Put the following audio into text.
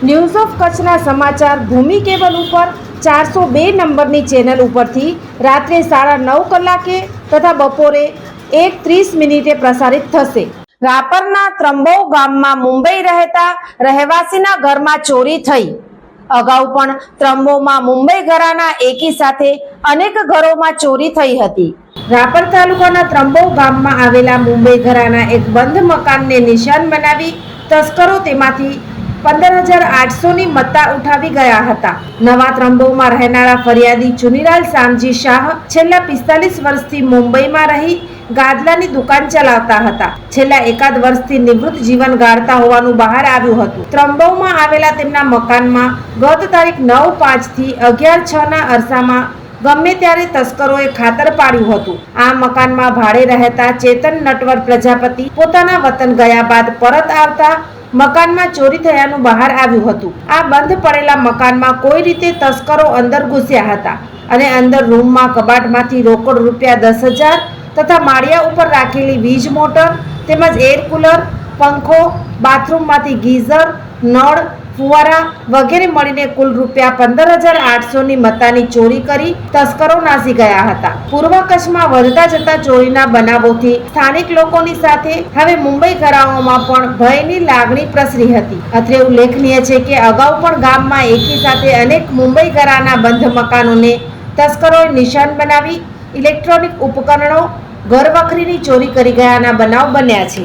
news of કચ્છના સમાચાર ભૂમિ cable ઉપર ચારસો બે નંબરની ચેનલ ઉપરથી રાત્રે સાડા નવ કલાકે તથા બપોરે એક ત્રીસ મિનિટે પ્રસારિત થશે. રાપરના ત્રંબો ગામમાં મુંબઈ રહેતા રહેવાસીના ઘરમાં ચોરી થઈ. અગાઉ પણ ત્રંબોમાં મુંબઈ ઘરાના એકી સાથે અનેક ઘરોમાં ચોરી થઈ હતી. રાપર તાલુકાના ત્રંબો ગામમાં આવેલા મુંબઈ ઘરાના એક બંધ મકાનને નિશાન બનાવી તસ્કરો તેમાંથી પંદર મત્તા ઉઠાવી ગયા હતા. નવા ત્રંબોમાં રહેનારા ફરિયાદી ચુનીલાલ શામજી શાહ છેલ્લા પિસ્તાલીસ વર્ષથી મુંબઈમાં રહી ગાદલાની દુકાન ચલાવતા હતા. છેલ્લા એકાદ વર્ષથી નિવૃત્ત જીવન ગાળતા હોવાનું બહાર આવ્યું હતું. ત્રંબોમાં આવેલા તેમના મકાનમાં ગત તારીખ નવ પાંચથી અગિયાર છ ના અરસામાં ગમે ત્યારે તસ્કરોએ ખાતર પાડ્યું હતું. આ મકાનમાં ભાડે રહેતા ચેતન નટવર પ્રજાપતિ પોતાના વતન ગયા બાદ પરત આવતા મકાનમાં ચોરી થયાનું બહાર આવ્યું હતું. આ બંધ પડેલા મકાનમાં કોઈ રીતે તસ્કરો અંદર ઘૂસ્યા હતા અને અંદર રૂમમાં કબાટમાંથી રોકડ રૂપિયા દસ હજાર તથા માળિયા ઉપર રાખેલી વીજ મોટર તેમજ એર કુલર પંખો બાથરૂમમાંથી ગીઝર, નળ ફુવારા વગેરે મળીને કુલ રૂપિયા પંદર હજાર આઠસોની મતાની ચોરી કરી તસ્કરો નાસી ગયા હતા. પૂર્વ કચ્છમાં વધતા જતા ચોરીના બનાવોથી સ્થાનિક લોકોની સાથે હવે મુંબઈ ઘરાઓમાં પણ ભયની લાગણી પ્રસરી હતી. અત્રે ઉલ્લેખનીય છે કે અગાઉ પણ ગામમાં એકી સાથે અનેક મુંબઈ ઘરાના બંધ મકાનોને તસ્કરોએ નિશાન બનાવી, ઇલેક્ટ્રોનિક ઉપકરણો, ઘરવખરીની ચોરી કરી ગયાના બનાવ બન્યા છે.